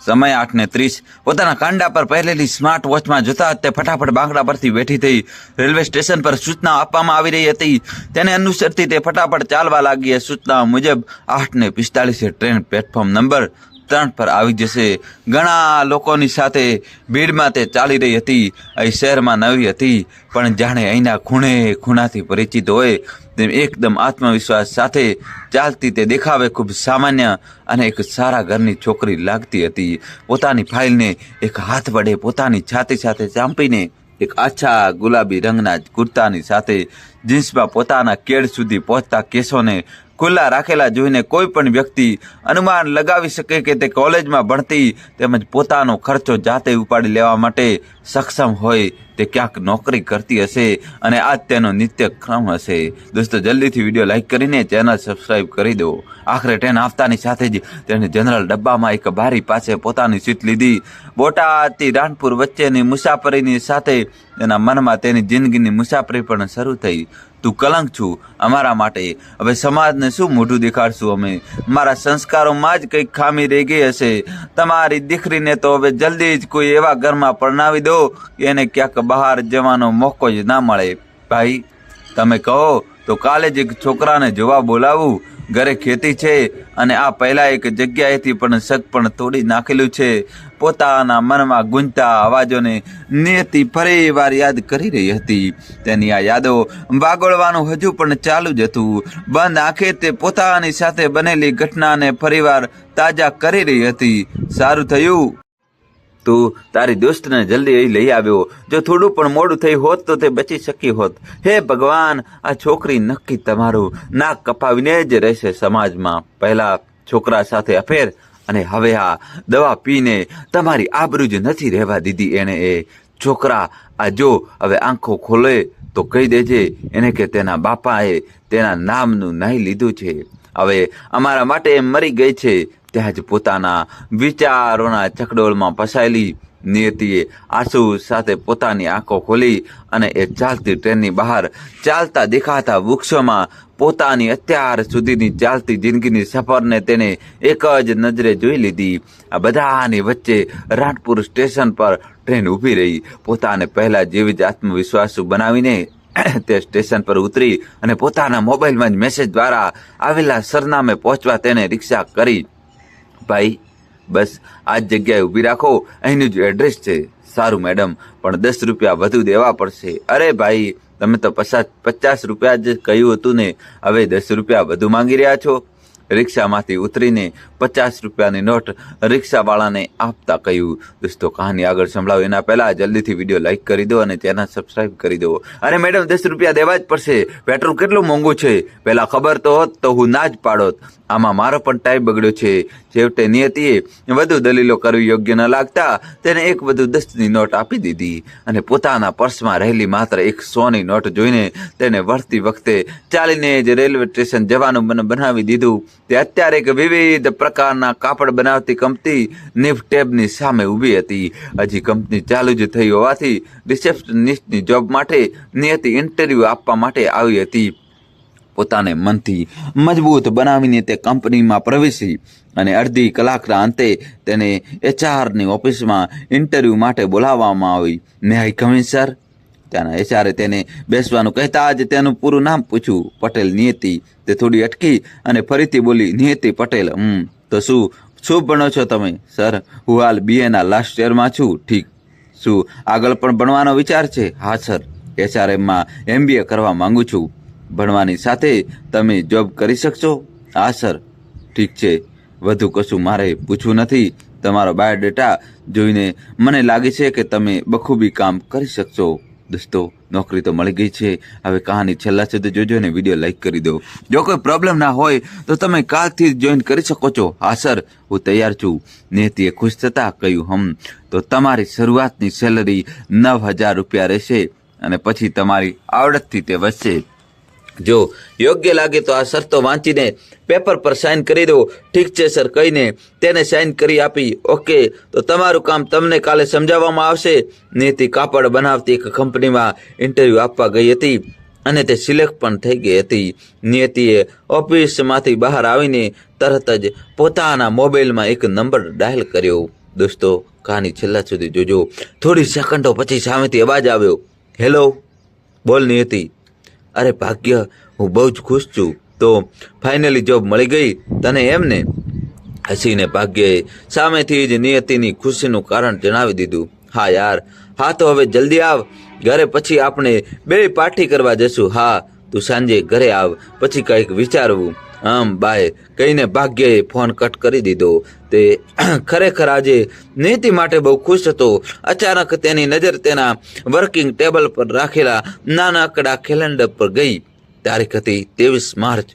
સમય આઠ ને ત્રીસ. પોતાના કાંડા પર પહેરેલી સ્માર્ટ વોચમાં જોતા તે ફટાફટ બાંકડા પરથી બેઠી થઈ રેલવે સ્ટેશન પર સૂચના આપવામાં આવી રહી હતી. તેને અનુસરતી તે ફટાફટ ચાલવા લાગી સૂચના મુજબ આઠ ને પિસ્તાળીસે ટ્રેન પ્લેટફોર્મ નંબર ત્રણ પર આવી જશે. ઘણા લોકોની સાથે ભીડમાં તે ચાલી રહી હતી. અહીં શહેરમાં નવી હતી, પણ જાણે અહીંના ખૂણે ખૂણાથી પરિચિત હોય એકદમ આત્મવિશ્વાસ સાથે ચાલતી તે દેખાવે ખૂબ સામાન્ય અને એક સારા ઘરની છોકરી લાગતી હતી. પોતાની ફાઇલને એક હાથ વડે પોતાની છાતી સાથે ચાંપીને એક આછા ગુલાબી રંગના કુર્તાની સાથે જીન્સમાં પોતાના કેડ સુધી પહોંચતા કેસોને ખુલ્લા રાખેલા જોઈને કોઈ પણ વ્યક્તિ અનુમાન લગાવી શકે કે તે કોલેજમાં ભણતી તેમજ પોતાનો ખર્ચો જાતે ઉપાડી લેવા માટે સક્ષમ હોય તે ક્યાંક નોકરી કરતી હશે અને આ તેનો નિત્ય ક્રમ હશે. દોસ્તો, જલ્દીથી વીડિયો લાઇક કરીને ચેનલ સબસ્ક્રાઈબ કરી દો. આખરે ટ્રેન આવતાની સાથે જ તેણે જનરલ ડબ્બામાં એક બારી પાસે પોતાની સીટ લીધી. બોટાદથી રાણપુર વચ્ચેની મુસાફરીની સાથે તેના મનમાં તેની જિંદગીની મુસાફરી પણ શરૂ થઈ. તું કલંક છું અમારા માટે. હવે સમાજને શું મોઢું દેખાડશું અમે? મારા સંસ્કારોમાં જ કંઈક ખામી રહી ગઈ હશે. તમારી દીકરીને તો હવે જલ્દી જ કોઈ એવા ઘરમાં પરણાવી દો કે એને ક્યાંક બહાર જવાનો મોકો જ ના મળે. ભાઈ, તમે કહો તો કાલે જ એક છોકરાને જોવા બોલાવું. ઘરે ખેતી છે અને આ પહેલા એક જગ્યાએથી પણ શક પણ તોડી નાખેલું છે. પોતાના મનમાં ગુંજતા અવાજોને નિયતિ ફરી વાર યાદ કરી રહી હતી. તેની આ યાદો વાગોળવાનું હજુ પણ ચાલુ જ હતું. બંધ આંખે તે પોતાની સાથે બનેલી ઘટનાને ફરીવાર તાજા કરી રહી હતી. સારું થયું. તું તારી દોસ્તને જલ્દી લઈ આવ્યો. જો થોડું પણ મોડું થઈ હોત તો તે બચી શકી હોત. હે ભગવાન, આ છોકરી નક્કી તમારું નાક કપાવીને જ રહેશે સમાજમાં. પહેલા છોકરા સાથે અફેર અને હવે આ દવા પીને તમારી આબરૂ જ નથી રહેવા દીધી એણે એ. છોકરા, આ જો હવે આંખો ખોલે તો કહી દેજે એને કે તેના બાપાએ તેના નામનું નહીં લીધું છે. હવે અમારા માટે એમ મરી ગઈ છે. ત્યાં જ પોતાના વિચારોના ચકડોળમાં ફસાયેલી નિયતિએ આંસુ સાથે પોતાની આંખો ખોલી અને એ ચાલતી ટ્રેનની બહાર ચાલતા દેખાતા વૃક્ષોમાં પોતાની અત્યાર સુધીની ચાલતી જિંદગીની સફરને તેને એક જ નજરે જોઈ લીધી. આ બધાની વચ્ચે રાણપુર સ્ટેશન પર ટ્રેન ઊભી રહી. પોતાને પહેલાં જેવી જ આત્મવિશ્વાસુ બનાવીને તે સ્ટેશન પર ઉતરી અને પોતાના મોબાઈલમાં જ મેસેજ દ્વારા આવેલા સરનામે પહોંચવા તેને રિક્ષા કરી. ભાઈ, બસ આ જ જગ્યાએ ઊભી રાખો. અહીંનું જ એડ્રેસ છે. સારું મેડમ પણ દસ રૂપિયા વધુ દેવા પડશે. અરે ભાઈ, તમે તો પચાસ પચાસ રૂપિયા જ કહ્યું હતું ને. હવે દસ રૂપિયા વધુ માંગી રહ્યા છો. રિક્ષામાંથી ઉતરીને પચાસ રૂપિયાની નોટ રિક્ષાવાળાને આપતા કહ્યું. દોસ્તો, કહાની આગળ સંભળાવો. એના પહેલા જલ્દીથી વીડિયો લાઇક કરી દો અને ચેનલ સબસ્ક્રાઇબ કરી દો. અરે મેડમ, દસ રૂપિયા દેવા જ પડશે. પેટ્રોલ કેટલું મોંઘું છે? પહેલા ખબર તો હોત તો હું ના જ પાડોત. આમાં મારો પણ ટાઈમ બગડ્યો છે. છેવટે નિયતિએ વધુ દલીલો કરવી યોગ્ય ન લાગતા તેને એક વધુ દસની નોટ આપી દીધી અને પોતાના પર્સમાં રહેલી માત્ર એક સોની નોટ જોઈને તેને વળતી વખતે ચાલીને જ રેલવે સ્ટેશન જવાનું મન બનાવી દીધું. તે અત્યારે એક વિવિધ પ્રકારના કાપડ બનાવતી કંપની નિફટેબની સામે ઊભી હતી. હજી કંપની ચાલુ જ થઈ હોવાથી રિસેપ્શનિસ્ટની જોબ માટે નિયતિ ઇન્ટરવ્યૂ આપવા માટે આવી હતી. પોતાને મનથી મજબૂત બનાવીને તે કંપનીમાં પ્રવેશી અને અડધી કલાકના અંતે તેને એચઆરની ઓફિસમાં ઇન્ટરવ્યૂ માટે બોલાવવામાં આવી. May I come in sir. ત્યાંના એચઆરે તેને બેસવાનું કહેતા જ તેનું પૂરું નામ પૂછ્યું. પટેલ નિયતિ, તે થોડી અટકી અને ફરીથી બોલી, નિયતિ પટેલ, હમ. તો શું? શું ભણો છો તમે? સર, હું હાલ બીએના લાસ્ટ યરમાં છું, ઠીક. શું, આગળ પણ ભણવાનો વિચાર છે? હા, સર. એસઆરએમમાં એમબીએ કરવા માંગુ છું. ભણવાની સાથે તમે જોબ કરી શકશો? હા, સર. ઠીક છે. વધુ કશું મારે પૂછવું નથી. તમારો બાયોડેટા જોઈને મને લાગે છે કે તમે બખૂબી કામ કરી શકશો, દોસ્તો. નોકરી તો મળી ગઈ છે. હવે કહાની છેલ્લા સુધી જોજો ને વીડિયો લાઈક કરી દો. જો કોઈ પ્રોબ્લેમ ના હોય તો તમે કાલથી જોઈન કરી શકો છો. હા સર હું તૈયાર છું. નેતીએ ખુશ થતાં કહ્યું, હમ, તો તમારી શરૂઆતની સેલરી નવ હજાર રૂપિયા રહેશે અને પછી તમારી આવડતથી તે વધશે. જો યોગ્ય લાગે તો આ શરતો વાંચીને પેપર પર સાઇન કરી દો ઠીક છે સર કહીને તેને સાઇન કરી આપી. ઓકે તો તમારું કામ તમને કાલે સમજાવવામાં આવશે. નીતિ કાપડ બનાવતી એક કંપનીમાં ઇન્ટરવ્યૂ આપવા ગઈ હતી અને તે સિલેક્ટ પણ થઈ ગઈ હતી. નિયતિએ ઓફિસમાંથી બહાર આવીને તરત જ પોતાના મોબાઈલમાં એક નંબર ડાયલ કર્યો. દોસ્તો, કહાની છેલ્લા સુધી જોજો. થોડી સેકન્ડો પછી સામેથી અવાજ આવ્યો. હેલો બોલ નિયતિ અરે ભાગ્ય, હું બહુ જ ખુશ છું. તો ફાઇનલી જોબ મળી ગઈ તને એમને? હસીને ભાગ્યએ સામેથી જ નિયતિની ખુશીનું કારણ જણાવી દીધું. હા યાર, હા તો હવે જલ્દી આવ. ઘરે પછી આપણે બે પાર્ટી કરવા જશું. હા, તું સાંજે ઘરે આવ. પછી કંઈક વિચારવું. આમ બાય કહીને ભાગ્યએ ફોન કટ કરી દીધો. તે ખરેખર આજે નીતિ માટે બહુ ખુશ હતો. અચાનક તેની નજર તેના વર્કિંગ ટેબલ પર રાખેલા નાનકડા કેલેન્ડર પર ગઈ. તારીખ હતી ત્રેવીસ માર્ચ.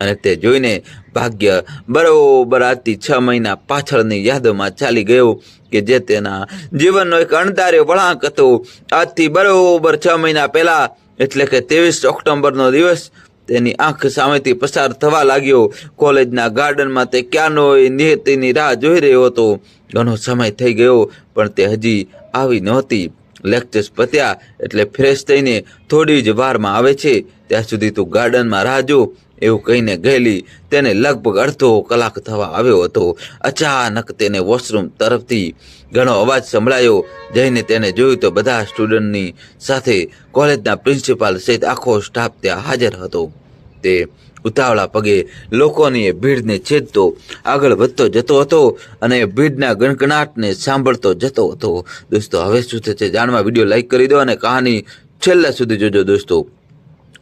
અને તે જોઈને ભાગ્ય બરોબર આજથી છ મહિના પાછળની યાદોમાં ચાલી ગયો કે જે તેના જીવનનો એક અણધાર્યો વળાંક હતો. આજથી બરોબર છ મહિના પહેલાં, એટલે કે ત્રેવીસ ઓક્ટોબરનો દિવસ તેની આંખ સામેથી પસાર થવા લાગ્યો. કોલેજના ગાર્ડનમાં તે ક્યાંનો નિયતિની રાહ જોઈ રહ્યો હતો. ઘણો સમય થઈ ગયો, પણ તે હજી આવી નહોતી. લેક્ચર્સ પત્યા એટલે ફ્રેશ થઈને થોડી જ વારમાં આવે છે. ત્યાં સુધી તું ગાર્ડનમાં રાહ જો. એવું કહીને ગયેલી, તેને લગભગ અડધો કલાક થવા આવ્યો હતો. અચાનક તેને વોશરૂમ તરફથી ઘણો અવાજ સંભળાયો. જઈને તેને જોયું તો બધા સ્ટુડન્ટની સાથે કોલેજના પ્રિન્સિપાલ સહિત આખો સ્ટાફ ત્યાં હાજર હતો. તે ઉતાવળા પગે લોકોની એ ભીડને છેદતો, આગળ વધતો જતો હતો અને ભીડના ગણગણાટને સાંભળતો જતો હતો. દોસ્તો, હવે શું થશે જાણવા વીડિયો લાઈક કરી દો અને કહાની છેલ્લા સુધી જોજો દોસ્તો.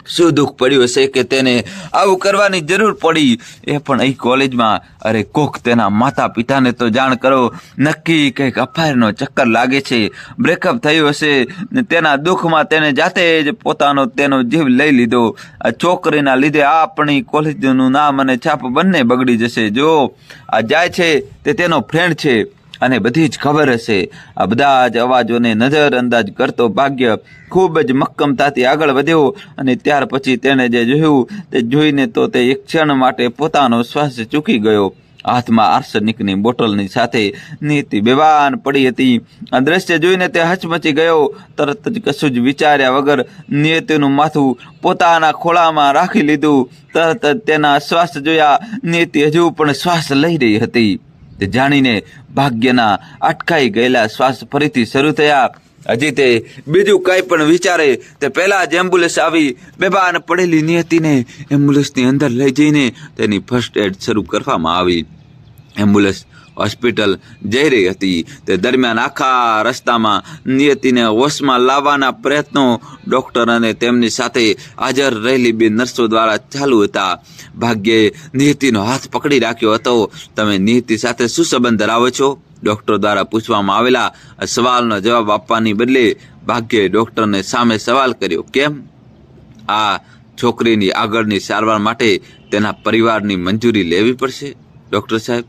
શું દુઃખ પડ્યું હશે કે તેને આવું કરવાની જરૂર પડી? એ પણ અહીં કોલેજમાં, અરે કોક તેના માતા પિતાને તો જાણ કરો, નક્કી કંઈક અફાયરનો ચક્કર લાગે છે, બ્રેકઅપ થયું હશે, ને તેના દુઃખમાં તેને જાતે જ પોતાનો તેનો જીવ લઈ લીધો. આ છોકરીના લીધે આપણી કોલેજનું નામ અને છાપ બંને બગડી જશે. જો આ જાય છે, તે તેનો ફ્રેન્ડ છે. અને બધી જ ખબર હશે. આ બધા જ અવાજોને નજર અંદાજ કરતો ભાગ્ય ખૂબ જ મક્કમતાથી આગળ વધ્યો અને ત્યાર પછી તેણે જે જોયું તે જોઈને તો તે એક ક્ષણ માટે પોતાનો શ્વાસ ચૂકી ગયો. હાથમાં આર્સનિકની બોટલની સાથે નીતિ બેભાન પડી હતી. આ દ્રશ્ય જોઈને તે હચમચી ગયો. તરત જ કશું જ વિચાર્યા વગર નિયતિનું માથું પોતાના ખોળામાં રાખી લીધું. તરત જ તેના શ્વાસ જોયા. નીતિ હજુ પણ શ્વાસ લઈ રહી હતી. તે જાણીને ભાગ્યના અટકાઈ ગયેલા શ્વાસ ફરીથી શરૂ થયા. હજી તે બીજું કંઈ પણ વિચારે, તે પહેલા જ એમ્બ્યુલન્સ આવી, બેભાન પડેલી નિયતિને એમ્બ્યુલન્સની અંદર લઈ જઈને તેની ફર્સ્ટ એડ શરૂ કરવામાં આવી. એમ્બ્યુલન્સ હોસ્પિટલ જઈ રહી હતી. તે દરમિયાન આખા રસ્તામાં નિયતિને હોશમાં લાવવાના પ્રયત્નો ડૉક્ટર અને તેમની સાથે હાજર રહેલી બે નર્સો દ્વારા ચાલુ હતા. ભાગ્યે નિયતિનો હાથ પકડી રાખ્યો હતો. તમે નિયતિ સાથે શું સંબંધ ધરાવો છો? ડૉક્ટર દ્વારા પૂછવામાં આવેલા સવાલનો જવાબ આપવાની બદલે ભાગ્યે ડૉક્ટરને સામે સવાલ કર્યો, કેમ? આ છોકરીની આગળની સારવાર માટે તેના પરિવારની મંજૂરી લેવી પડશે? ડૉક્ટર સાહેબ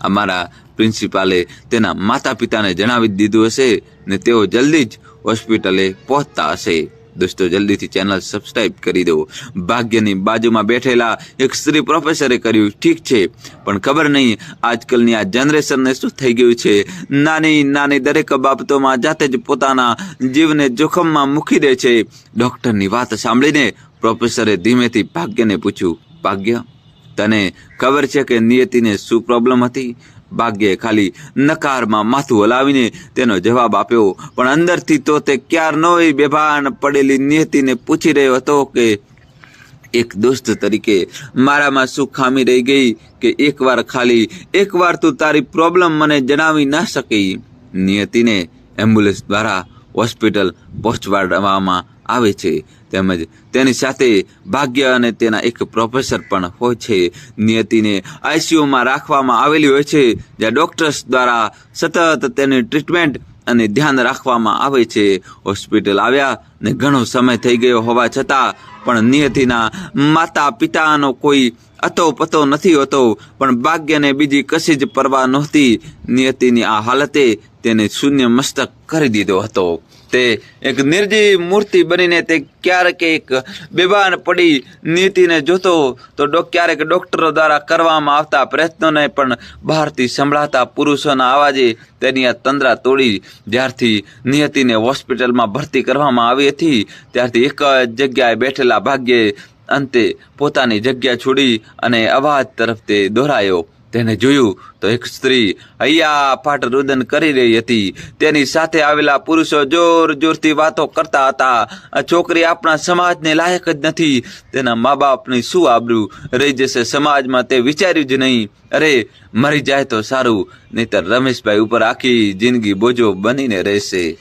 અમારા પ્રિન્સિપાલે તેના માતા પિતાને જણાવી દીધું હશે ને તેઓ જલ્દી જ હોસ્પિટલે પહોંચતા હશે. દોસ્તો, જલ્દીથી ચેનલ સબસ્ક્રાઇબ કરી દો ભાગ્યની બાજુમાં બેઠેલા એક સ્ત્રી પ્રોફેસરે કર્યું, ઠીક છે, પણ ખબર નહીં આજકાલની આ જનરેશનને શું થઈ ગયું છે? નાની નાની દરેક બાબતોમાં જાતે જ પોતાના જીવને જોખમમાં મૂકી દે છે. ડૉક્ટરની વાત સાંભળીને પ્રોફેસરે ધીમેથી ભાગ્યને પૂછ્યું, ભાગ્ય? તને ખબર છે કે નિયતિને શું પ્રોબ્લેમ હતી? ભાગ્યે ખાલી નકારમાં માથું હલાવીને તેનો જવાબ આપ્યો. પણ અંદરથી તો તે ક્યારનોય બેભાન પડેલી નિયતિને પૂછી રહ્યો હતો કે એક દોસ્ત તરીકે મારામાં શું ખામી રહી ગઈ કે એકવાર ખાલી એકવાર તું તારી પ્રોબ્લેમ મને જણાવી ના શકી? નિયતિને એમ્બ્યુલન્સ દ્વારા હોસ્પિટલ પહોંચવાડવામાં આવે છે. તેમજ તેની સાથે ભાગ્ય અને તેના એક પ્રોફેસર પણ હોય છે. નિયતિને આઈસીયુમાં રાખવામાં આવેલી હોય છે, જ્યાં ડોક્ટર્સ દ્વારા સતત તેની ટ્રીટમેન્ટ અને ધ્યાન રાખવામાં આવે છે. હોસ્પિટલ આવ્યા ને ઘણો સમય થઈ ગયો હોવા છતાં પણ નિયતિના માતા પિતાનો કોઈ અતો પતો નથી હોતો, પણ ભાગ્યને બીજી કશી જ પરવા નહોતી. નિયતિની આ હાલતે તેને શૂન્ય મસ્તક કરી દીધો હતો. તે એક નિર્જીવ મૂર્તિ બનીને તે ક્યારેક એક બેભાન પડી નીતિને જોતો તો ક્યારેક ડોક્ટરો દ્વારા કરવામાં આવતા પ્રયત્નોને પણ બહારથી સંભળાતા પુરુષોના અવાજે તેની આ તંદ્રા તોડી જ્યારથી નિયતિને હોસ્પિટલમાં ભરતી કરવામાં આવી હતી, ત્યારથી એક જ જગ્યાએ બેઠેલા ભાગ્યે અંતે પોતાની જગ્યા છોડી અને અવાજ તરફ તે દોરાયો. તેને જોયું તો એક સ્ત્રી અહીંયા ફાટ રુદન કરી રહી હતી. તેની સાથે આવેલા પુરુષો જોર જોરથી વાતો કરતા હતા. આ છોકરી આપણા સમાજને લાયક જ નથી. તેના મા બાપની શું આબરૂ? રહી જશે સમાજમાં તે વિચાર્યું જ નહીં. અરે, મરી જાય તો સારું. નહીતર રમેશભાઈ ઉપર આખી જિંદગી બોજો બનીને રહેશે.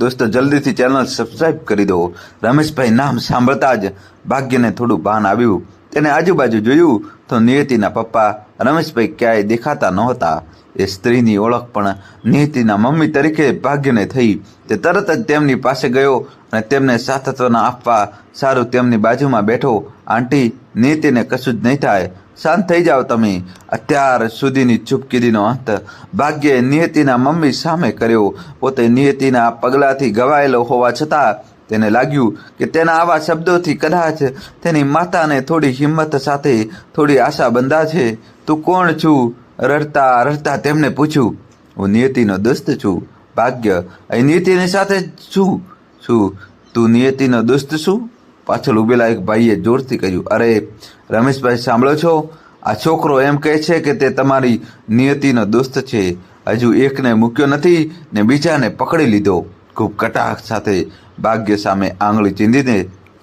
દોસ્તો, જલ્દીથી ચેનલ સબસ્ક્રાઇબ કરી દો. રમેશભાઈ નામ સાંભળતા જ ભાગ્યને થોડું ભાન આવ્યું. તેને આજુબાજુ જોયું તો નિયતિના પપ્પા રમેશભાઈ ક્યાંય દેખાતા નહોતા. એ સ્ત્રીની ઓળખ પણ નિયતિના મમ્મી તરીકે ભાગ્યને થઈ. તે તરત જ તેમની પાસે ગયો અને તેમને સાતત્વના આપવા સારું તેમની બાજુમાં બેઠો. આંટી નિયતિને કશું જ નહીં થાય. શાંત થઈ જાઓ તમે. અત્યાર સુધીની ચૂપકીદીનો અંત ભાગ્યે નિયતિના મમ્મી સામે કર્યો. પોતે નિયતિના પગલાંથી ગવાયેલો હોવા છતાં તેને લાગ્યું કે તેના આવા શબ્દોથી કદાચ તેની માતાને થોડી હિંમત સાથે થોડી આશા બંધા છે. તું કોણ છું? રડતા રડતા તેમને પૂછ્યું. હું નિયતિનો દોસ્ત છું. ભાગ્ય. અહીં નિયતિની સાથે છું. છું તું નિયતિનો દોસ્ત છું પાછળ ઉભેલા એક ભાઈએ જોરથી કહ્યું. અરે, રમેશભાઈ, સાંભળો છો? આ છોકરો એમ કહે છે કે તે તમારી નિયતિનો દોસ્ત છે. હજુ એકને મૂક્યો નથી ને બીજાને પકડી લીધો. ખૂબ કટાક્ષ સાથે ભાગ્ય સામે આંગળી ચીંધીને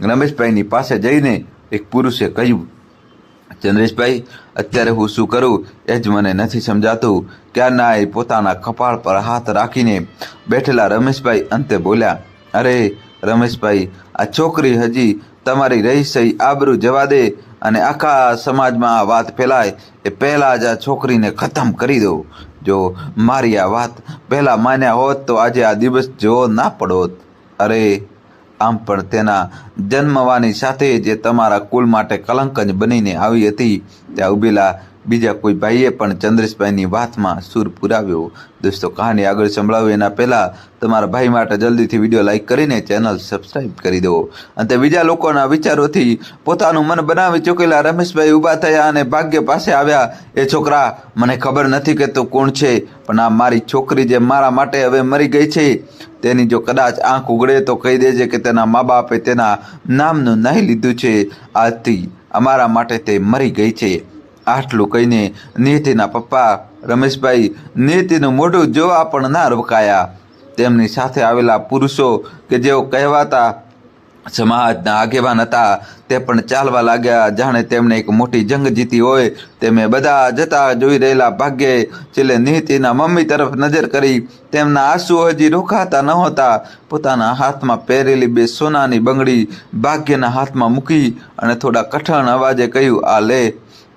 રમેશભાઈની પાસે જઈને એક પુરુષે કહ્યું, ચંદ્રેશભાઈ, અત્યારે હું શું કરું એ જ મને નથી સમજાતું. ક્યારના એ પોતાના કપાળ પર હાથ રાખીને બેઠેલા રમેશભાઈ અંતે બોલ્યા, અરે રમેશભાઈ, આ છોકરી હજી તમારી રહી સહી આબરૂ જવા દે અને આખા સમાજમાં આ વાત ફેલાય એ પહેલાં જ આ છોકરીને ખતમ કરી દો. જો મારી આ વાત પહેલાં માન્યા હોત તો આજે આ દિવસ જેવો ના પડોત. અરે, આમ પણ તેના જન્મવાની સાથે જે તમારા કુલ માટે કલંક જ બનીને આવી હતી, ત્યાં ઉભેલા બીજા કોઈ ભાઈએ પણ ચંદ્રેશભાઈની વાતમાં સૂર પુરાવ્યો. દોસ્તો, કહાની આગળ સંભળાવું. એના પહેલાં તમારા ભાઈ માટે જલ્દીથી વીડિયો લાઇક કરીને ચેનલ સબસ્ક્રાઈબ કરી દો. અને તે બીજા લોકોના વિચારોથી પોતાનું મન બનાવી ચૂકેલા રમેશભાઈ ઊભા થયા અને ભાગ્ય પાસે આવ્યા. એ છોકરા, મને ખબર નથી કે તું કોણ છે, પણ આ મારી છોકરી જે મારા માટે હવે મરી ગઈ છે, તેની જો કદાચ આંખ ઉગડે તો કહી દેજે કે તેના મા બાપે તેના નામનું નહીં લીધું છે. આજથી અમારા માટે તે મરી ગઈ છે. આટલું કહીને નીતિના પપ્પા રમેશભાઈ નીતિનું મોઢું જોવા પણ ના રોકાયા. તેમની સાથે આવેલા પુરુષો કે જેઓ કહેવાતા સમાજના આગેવાન હતા, તે પણ ચાલવા લાગ્યા. જાણે તેમણે એક મોટી જંગ જીતી હોય તેમે બધા જતા જોઈ રહેલા ભાગ્યે છેલ્લે નીતિના મમ્મી તરફ નજર કરી. તેમના આંસુ હજી રોકાતા નહોતા પોતાના હાથમાં પહેરેલી બે સોનાની બંગડી ભાગ્યના હાથમાં મૂકી અને થોડા કઠણ અવાજે કહ્યું, આ લે.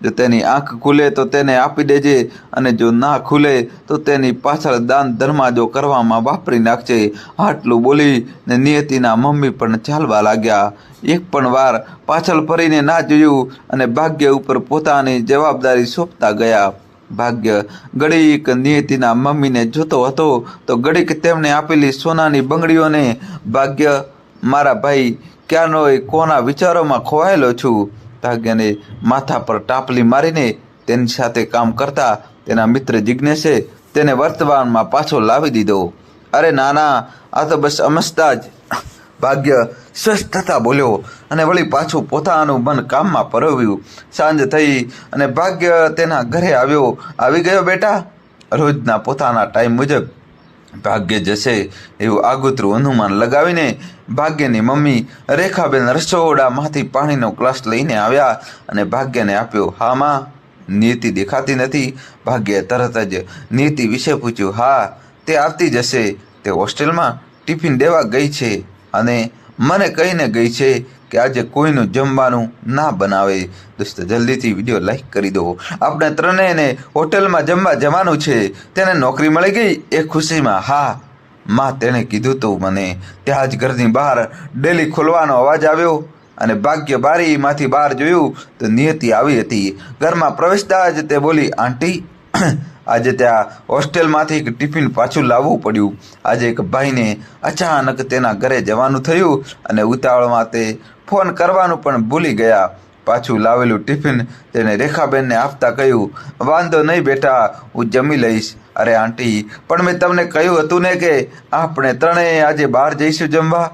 જો તેની આંખ ખુલે તો તેને આપી દેજે, અને જો ના ખુલે તો તેની પાછળ દાન ધર્માજો કરવામાં વાપરી નાખજે. આટલું બોલી ને નિયતિના મમ્મી પણ ચાલવા લાગ્યા. એક પણ વાર પાછળ ફરીને ના જોયું અને ભાગ્ય ઉપર પોતાની જવાબદારી સોંપતા ગયા. ભાગ્ય ગડીક નિયતિના મમ્મીને જોતો હતો તો ગડીક તેમણે આપેલી સોનાની બંગડીઓને, ભાગ્ય, મારા ભાઈ ક્યાંનો કોના વિચારોમાં ખોવાયેલો છું? ભાગ્યને માથા પર ટાપલી મારીને તેની સાથે કામ કરતા તેના મિત્ર જિજ્ઞેશે તેને વર્તમાનમાં પાછો લાવી દીધો. અરે ના ના આ તો બસ અમસ્તા જ ભાગ્ય સ્વસ્થ થતા બોલ્યો અને વળી પાછું પોતાનું મન કામમાં પરવ્યું. સાંજ થઈ અને ભાગ્ય તેના ઘરે આવ્યો. આવી ગયો બેટા? રોજના પોતાના ટાઈમ મુજબ. ભાગ્ય જશે એવું આગોતરું અનુમાન લગાવીને ભાગ્યની મમ્મી રેખાબેન રસોડામાંથી પાણીનો ગ્લાસ લઈને આવ્યા અને ભાગ્યને આપ્યો, હા, માં. નીતિ દેખાતી નથી. ભાગ્યે તરત જ નીતિ વિશે પૂછ્યું, હા, તે આવતી જશે. તે હોસ્ટેલમાં ટિફિન દેવા ગઈ છે અને મને કહીને ગઈ છે. કે આજે કોઈનું જમવાનું ના બનાવે. દોસ્તો, જલ્દીથી વીડિયો લાઈક કરી દો. આપણે ત્રણેયને હોટેલમાં જમવા જવાનું છે. તેને નોકરી મળી ગઈ એ ખુશીમાં. હા, માં તેણે કીધું તું મને. ત્યાં જ ઘરની બહાર ડેલી ખોલવાનો અવાજ આવ્યો અને ભાગ્ય બારીમાંથી બહાર જોયું તો નિયતિ આવી હતી. ઘરમાં પ્રવેશતા જ તે બોલી, આંટી આજે ત્યાં હોસ્ટેલમાંથી એક ટિફિન પાછું લાવવું પડ્યું. આજે એક ભાઈને અચાનક તેના ઘરે જવાનું થયું અને ઉતાવળમાં તે ફોન કરવાનું પણ ભૂલી ગયા. પાછું લાવેલું ટિફિન તેને રેખાબેનને આપતા કહ્યું, વાંધો નહીં બેટા, હું જમી લઈશ. અરે આંટી, પણ મેં તમને કહ્યું હતું ને કે આપણે ત્રણેય આજે બહાર જઈશું જમવા.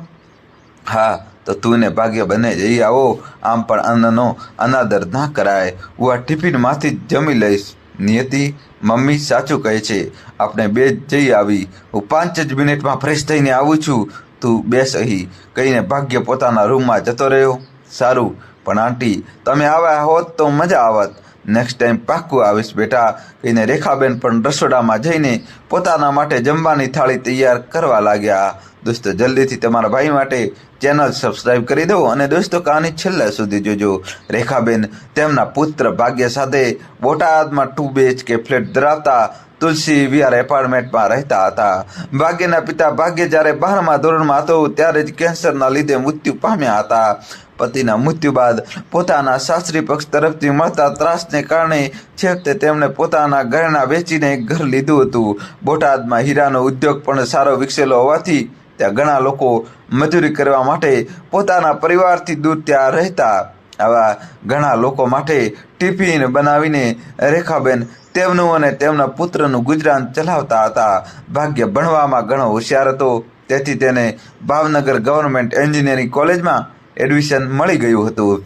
હા, તો તું ને ભાગ્ય બંને જઈ આવો. આમ પણ અન્નનો અનાદર ના કરાય. હું આ ટિફિનમાંથી જ જમી લઈશ. નિયતિ મમ્મી સાચું કહે છે. આપણે બે જઈ આવી. હું પાંચ જ મિનિટમાં ફ્રેશ થઈને આવું છું. તું બેસ અહીં. કહીને ભાગ્ય પોતાના રૂમમાં જતો રહ્યો. સારું, પણ આંટી, તમે આવ્યા હોત તો મજા આવત. નેક્સ્ટ ટાઈમ પાક્કું આવીશ બેટા. કહીને રેખાબેન પણ રસોડામાં જઈને પોતાના માટે જમવાની થાળી તૈયાર કરવા લાગ્યા. દોસ્તો, જલ્દીથી તમારા ભાઈ માટે ચેનલ સબસ્ક્રાઇબ કરી દો અને દોસ્તો, કહાની છેલ્લા સુધી જોજો. રેખાબેન તેમના પુત્ર ભાગ્ય સાથે બોટાદમાં ટુ કે ફ્લેટ ધરાવતા તુલસી વિહાર એપાર્ટમેન્ટમાં રહેતા હતા. ભાગ્યના પિતા ભાગ્ય જ્યારે બારમા ધોરણમાં હતો, ત્યારે જ કેન્સરના લીધે મૃત્યુ પામ્યા હતા. પતિના મૃત્યુ બાદ પોતાના સાસરી પક્ષ તરફથી મળતા ત્રાસને કારણે છેવટે તેમણે પોતાના ઘરના વેચીને ઘર લીધું હતું. બોટાદમાં હીરાનો ઉદ્યોગ પણ સારો વિકસેલો હોવાથી ત્યાં ઘણા લોકો મજૂરી કરવા માટે પોતાના પરિવારથી દૂર ત્યાં રહેતા. આવા ઘણા લોકો માટે ટિફિન બનાવીને રેખાબેન તેમનું અને તેમના પુત્રનું ગુજરાન ચલાવતા હતા. ભાગ્ય ભણવામાં ઘણો હોશિયાર હતો. તેથી તેને ભાવનગર ગવર્મેન્ટ એન્જિનિયરિંગ કોલેજમાં એડમિશન મળી ગયું હતું.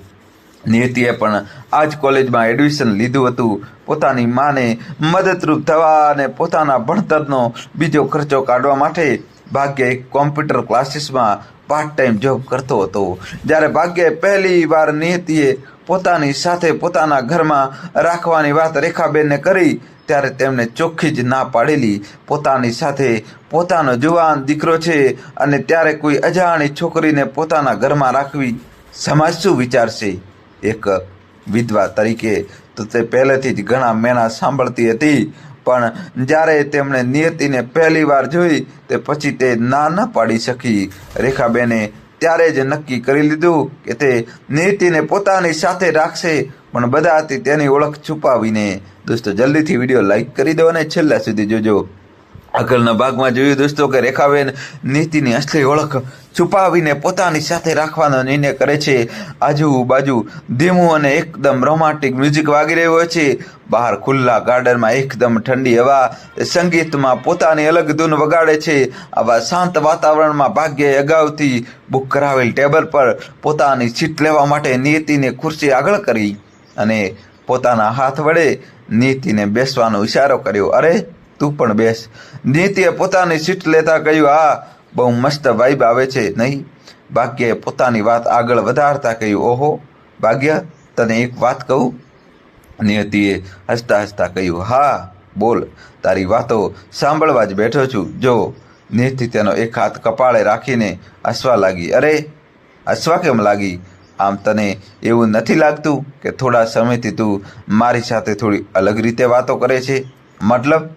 નિયતિએ પણ આ જ કોલેજમાં એડમિશન લીધું હતું. પોતાની માને મદદરૂપ થવા અને પોતાના ભણતરનો બીજો ખર્ચો કાઢવા માટે ભાગ્ય એક કોમ્પ્યુટર ક્લાસીસમાં પાર્ટ ટાઈમ જોબ કરતો હતો. જ્યારે ભાગ્યે પહેલી વાર નિયતિએ પોતાની સાથે પોતાના ઘરમાં રાખવાની વાત રેખાબેનને કરી, ત્યારે તેમણે ચોખ્ખી જ ના પાડેલી. પોતાની સાથે પોતાનો જુવાન દીકરો છે અને ત્યારે કોઈ અજાણી છોકરીને પોતાના ઘરમાં રાખવી સમાજ શું વિચારશે? એક વિધવા તરીકે તો તે પહેલેથી જ ઘણા મેણા સાંભળતી હતી. પણ જ્યારે તેમણે નિયતિને પહેલી વાર જોઈ, તે પછી તે ના ન પાડી શકી. રેખાબેને ત્યારે જ નક્કી કરી લીધું કે તે નિયતિને પોતાની સાથે રાખશે, પણ બધાથી તેની ઓળખ છુપાવીને. દોસ્તો, જલ્દીથી વીડિયો લાઈક કરી દો અને છેલ્લા સુધી જોજો. આગળના ભાગમાં જોયું દોસ્તો કે રેખાબેન નીતિની અસલી ઓળખ છુપાવીને પોતાની સાથે રાખવાનો નિર્ણય કરે છે. આજુબાજુ ધીમું અને એકદમ રોમાન્ટિક મ્યુઝિક વાગી રહ્યો છે. બહાર ખુલ્લા ગાર્ડનમાં એકદમ ઠંડી હવા સંગીતમાં પોતાની અલગ ધૂન વગાડે છે. આવા શાંત વાતાવરણમાં ભાગ્યે અગાઉથી બુક કરાવેલ ટેબલ પર પોતાની સીટ લેવા માટે નીતિને ખુરશી આગળ કરી અને પોતાના હાથ વડે નીતિને બેસવાનો ઇશારો કર્યો. અરે તું પણ બેસ. નીતિએ પોતાની સીટ લેતા કહ્યું આ બહુ મસ્ત વાઇબ આવે છે, નહીં? ભાગ્યએ પોતાની વાત આગળ વધારતા કહ્યું, ઓહો, ભાગ્ય, તને એક વાત કહું? નિયતિએ હસતા હસતા કહ્યું, હા, બોલ, તારી વાતો સાંભળવા જ બેઠો છું. જો નિયતિ તેનો એક હાથ કપાળે રાખીને હસવા લાગી, અરે, હસવા કેમ લાગી? આમ તને એવું નથી લાગતું કે થોડા સમયથી તું મારી સાથે થોડી અલગ રીતે વાતો કરે છે? મતલબ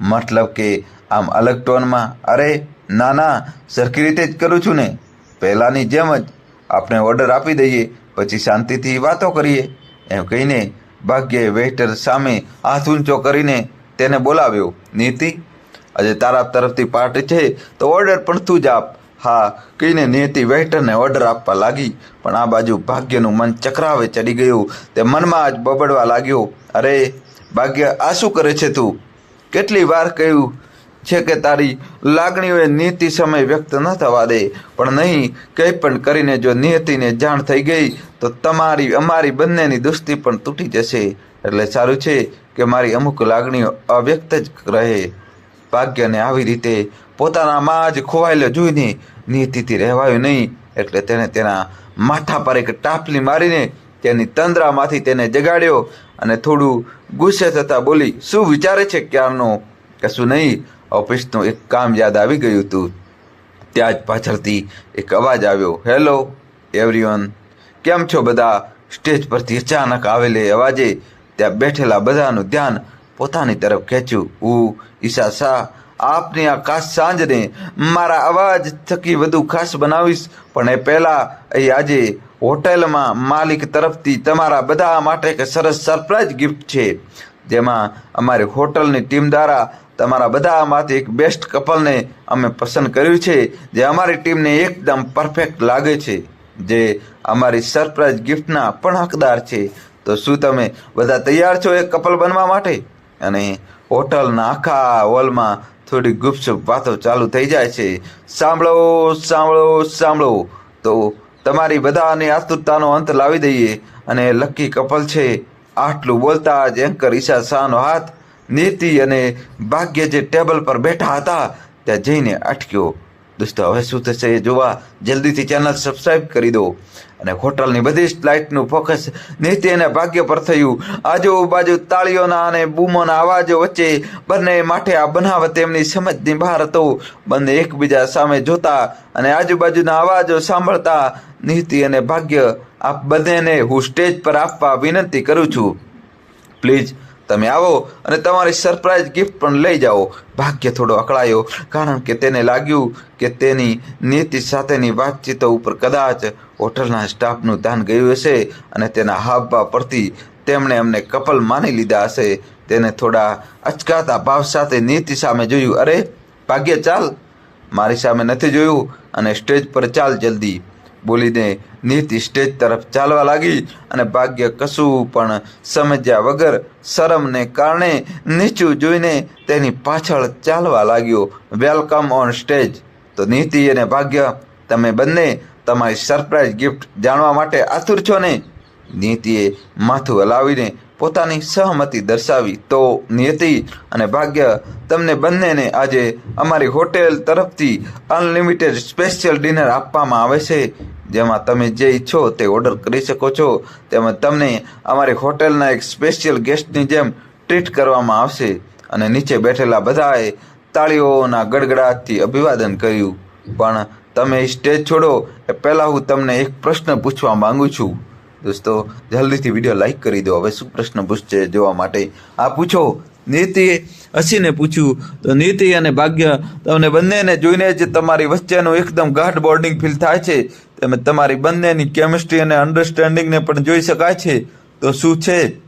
મતલબ કે આમ અલગ ટોનમાં, અરે ના ના સરખી રીતે જ કરું છું ને. પહેલાંની જેમ જ આપણે ઓર્ડર આપી દઈએ, પછી શાંતિથી વાતો કરીએ. એમ કહીને ભાગ્યે વેઇટર સામે હાથ ઊંચો કરીને તેને બોલાવ્યો, નીતિ, આજે તારા તરફથી પાર્ટી છે, તો ઓર્ડર પણ તું જ આપ. હા, કહીને નીતિ વેઇટરને ઓર્ડર આપવા લાગી, પણ આ બાજુ ભાગ્યનું મન ચક્રાવે ચડી ગયું. તે મનમાં જ બબડવા લાગ્યો, અરે, ભાગ્ય આ શું કરે છે તું? કેટલી વાર કહ્યું છે કે તારી લાગણીઓએ નિયતિ સમય વ્યક્ત ન થવા દે, પણ નહીં, કંઈ પણ કરીને જો નિયતિને જાણ થઈ ગઈ, તો તમારી, અમારી બંનેની દોસ્તી પણ તૂટી જશે. એટલે સારું છે કે મારી અમુક લાગણીઓ અવ્યક્ત જ રહે. ભાગ્યને આવી રીતે પોતાના માં જ ખોવાયેલો જોઈને નિયતિથી રહેવાયું નહીં, એટલે તેણે તેના માથા પર એક ટાપલી મારીને તેની તંદ્રામાંથી તેને જગાડ્યો અને થોડું ગુસ્સે થતાં બોલી, શું વિચારે છે ક્યારનો? કશું નહીં, ઓફિસનું એક કામ યાદ આવી ગયું હતું ત્યાં જ પાછળથી એક અવાજ આવ્યો હેલો એવરીવન કેમ છો બધા? સ્ટેજ પરથી અચાનક આવેલે અવાજે ત્યાં બેઠેલા બધાનું ધ્યાન પોતાની તરફ ખેંચ્યું. હું ઈશા શાહ, આપની આ ખાસ સાંજને મારા અવાજ થકી વધુ ખાસ બનાવીશ. પણ એ પહેલાં અહીં આજે હોટેલમાં માલિક તરફથી તમારા બધા માટે એક સરસ સરપ્રાઈઝ ગિફ્ટ છે. જેમાં અમારી હોટલની ટીમ દ્વારા તમારા બધામાંથી એક બેસ્ટ કપલને અમે પસંદ કર્યું છે, જે અમારી ટીમને એકદમ પરફેક્ટ લાગે છે, જે અમારી સરપ્રાઈઝ ગિફ્ટના પણ હકદાર છે. તો શું તમે બધા તૈયાર છો એક કપલ બનવા માટે? અને હોટલના આખા હોલમાં થોડી ગુપચુપ વાતો ચાલુ થઈ જાય છે. સાંભળો સાંભળો સાંભળો. તો તમારી બધાની આતુરતાનો અંત લાવી દઈએ અને લકી કપલ છે. આટલું બોલતા જ એન્કર ઈશા શાહનો હાથ, નીતિ અને ભાગ્ય જે ટેબલ પર બેઠા હતા, ત્યાં જઈને અટક્યો. દોસ્તો, હવે શું થશે એ જોવા જલ્દીથી ચેનલ સબસ્ક્રાઈબ કરી દો. અને હોટલની બધી જ લાઇટનું ફોકસ નીતિ અને ભાગ્ય પર થયું. આજુબાજુ તાળીઓના અને બૂમોના અવાજો વચ્ચે બંને માટે આ બનાવ તેમની સમજની બહાર હતો. બંને એકબીજા સામે જોતા અને આજુબાજુના અવાજો સાંભળતા નીતિ અને ભાગ્ય આપ બંનેને હું સ્ટેજ પર આપવા વિનંતી કરું છું. પ્લીઝ, તમે આવો અને તમારી સરપ્રાઈઝ ગિફ્ટ પણ લઈ જાઓ. ભાગ્ય થોડો અકળાયો, કારણ કે તેને લાગ્યું કે તેની નીતિ સાથેની વાતચીતો ઉપર કદાચ હોટલના સ્ટાફનું ધ્યાન ગયું હશે અને તેના હાવભાવ પરથી તેમણે અમને કપલ માની લીધા હશે. તેને થોડા અચકાતા ભાવ સાથે નીતિ સામે જોયું. અરે, ભાગ્ય ચાલ. મારી સામે નથી જોયું. અને સ્ટેજ પર ચાલ જલ્દી. બોલીને નીતિ સ્ટેજ તરફ ચાલવા લાગી અને ભાગ્ય કશું પણ સમજ્યા વગર શરમને કારણે નીચું જોઈને તેની પાછળ ચાલવા લાગ્યો. Welcome on stage. તો નીતિ અને ભાગ્ય, તમે બંને તમારી સરપ્રાઈઝ ગિફ્ટ જાણવા માટે આતુર છો ને? નીતિએ માથું હલાવીને પોતાની સહમતિ દર્શાવી. તો નિયતિ અને ભાગ્ય તમને બંનેને આજે અમારી હોટેલ તરફથી અનલિમિટેડ સ્પેશિયલ ડિનર આપવામાં આવે છે. જેમાં તમે જે ઈચ્છો તે ઓર્ડર કરી શકો છો. તેમજ તમને અમારી હોટેલના એક સ્પેશિયલ ગેસ્ટની જેમ ટ્રીટ કરવામાં આવશે. અને નીચે બેઠેલા બધાએ તાળીઓના ગડગડાટથી અભિવાદન કર્યું. પણ તમે સ્ટેજ છોડો એ પહેલાં હું તમને એક પ્રશ્ન પૂછવા માંગુ છું. દોસ્તો, જલ્દીથી વીડિયો લાઈક કરી દો. હવે શું પ્રશ્ન પૂછશે જોવા માટે? આ પૂછો. નીતિએ હસીને પૂછ્યું. તો નીતિ અને ભાગ્ય તમને બંનેને જોઈને જ તમારી વચ્ચેનું એકદમ ગાઢ બોર્ડિંગ ફીલ થાય છે. તેમજ તમારી બંનેની કેમિસ્ટ્રી અને અન્ડરસ્ટેન્ડિંગને પણ જોઈ શકાય છે. તો શું છે?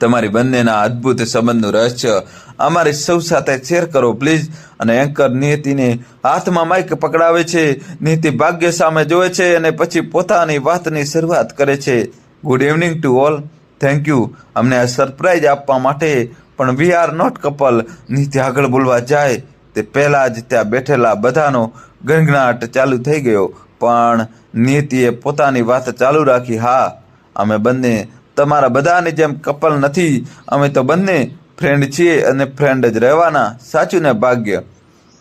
તમારી બંનેના અદ્ભુત સંબંધનું રહસ્ય અમારી સૌ સાથે શેર કરો, પ્લીઝ. અને એન્કર નીતિને હાથમાં માઇક પકડાવે છે, નીતિ ભાગ્ય સામે જોવે છે અને પછી પોતાની વાતની શરૂઆત કરે છે. Good evening to all thank you અમને આ સરપ્રાઈઝ આપવા માટે પણ વી આર નોટ કપલ નીતિ આગળ બોલવા જાય. તે પહેલાં જ ત્યાં બેઠેલા બધાનો ગણગણાટ ચાલુ થઈ ગયો. પણ નીતિએ પોતાની વાત ચાલુ રાખી. હા, અમે બંને તમારા બધાની જેમ કપલ નથી. અમે તો બંને ફ્રેન્ડ છીએ અને ફ્રેન્ડ જ રહેવાના. સાચું ને ભાગ્ય.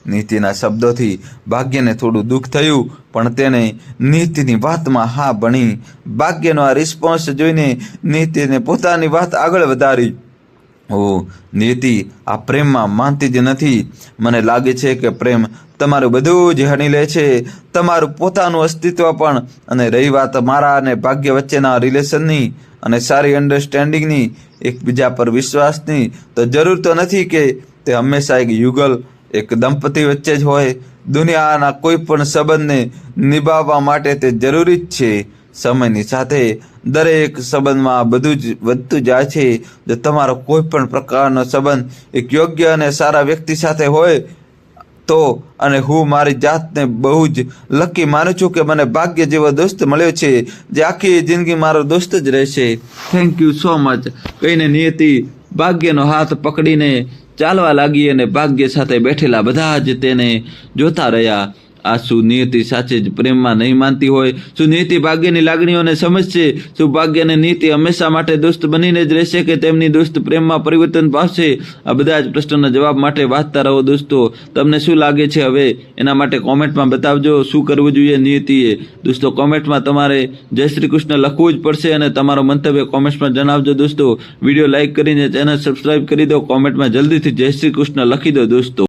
નીતિના શબ્દોથી ભાગ્યને થોડું દુઃખ થયું, પણ તેને નીતિની વાતમાં હા ભણી. ભાગ્યનો આ રિસ્પોન્સ જોઈને નીતિને પોતાની વાત આગળ વધારી. ઓ નીતિ, આ પ્રેમમાં માનતી જ નથી. મને લાગે છે કે પ્રેમ તમારું બધું જ હણી લે છે. તમારું પોતાનું અસ્તિત્વ પણ. અને રહી વાત મારા અને ભાગ્ય વચ્ચેના રિલેશનની અને સારી અન્ડરસ્ટેન્ડિંગની એકબીજા પર વિશ્વાસની. તો જરૂર તો નથી કે તે હંમેશા એક યુગલ, એક દંપતી વચ્ચે જ હોય. દુનિયાના કોઈ પણ સંબંધને નિભાવવા માટે તે જરૂરી જ છે. સમયની સાથે દરેક સંબંધમાં બધું જ વધતું જાય છે. જો તમારો કોઈ પણ પ્રકારનો સંબંધ એક યોગ્ય અને સારા વ્યક્તિ સાથે હોય તો અને હું મારી જાતને બહુ જ લકી માનું છું કે મને ભાગ્ય જેવો દોસ્ત મળ્યો છે, જે આખી જિંદગી મારો દોસ્ત જ રહેશે. થેન્ક યુ સો મચ કહીને નિયતિ, ભાગ્યનો હાથ પકડીને ચાલવા લાગી અને ભાગ્ય સાથે બેઠેલા બધા જ તેને જોતા રહ્યા. આ સુનિયતિ નિયતિ સાચે જ પ્રેમમાં નહીં માનતી હોય. શું ભાગ્યની લાગણીઓને સમજશે. અને નીતિ હંમેશા માટે દોસ્ત બનીને જ રહેશે કે તેમની દોસ્ત પ્રેમમાં પરિવર્તન પામશે? આ બધા જ પ્રશ્નોના જવાબ માટે વાંચતા રહો દોસ્તો. તમને શું લાગે છે હવે? એના માટે કોમેન્ટમાં બતાવજો. શું કરવું જોઈએ નિયતિએ દોસ્તો, કોમેન્ટમાં તમારે જય શ્રી કૃષ્ણ લખવું જ પડશે અને તમારો મંતવ્ય કોમેન્ટ્સમાં જણાવજો દોસ્તો. વીડિયો લાઇક કરીને ચેનલ સબસ્ક્રાઇબ કરી દો. કોમેન્ટમાં જલ્દીથી જય શ્રી કૃષ્ણ લખી દો દોસ્તો.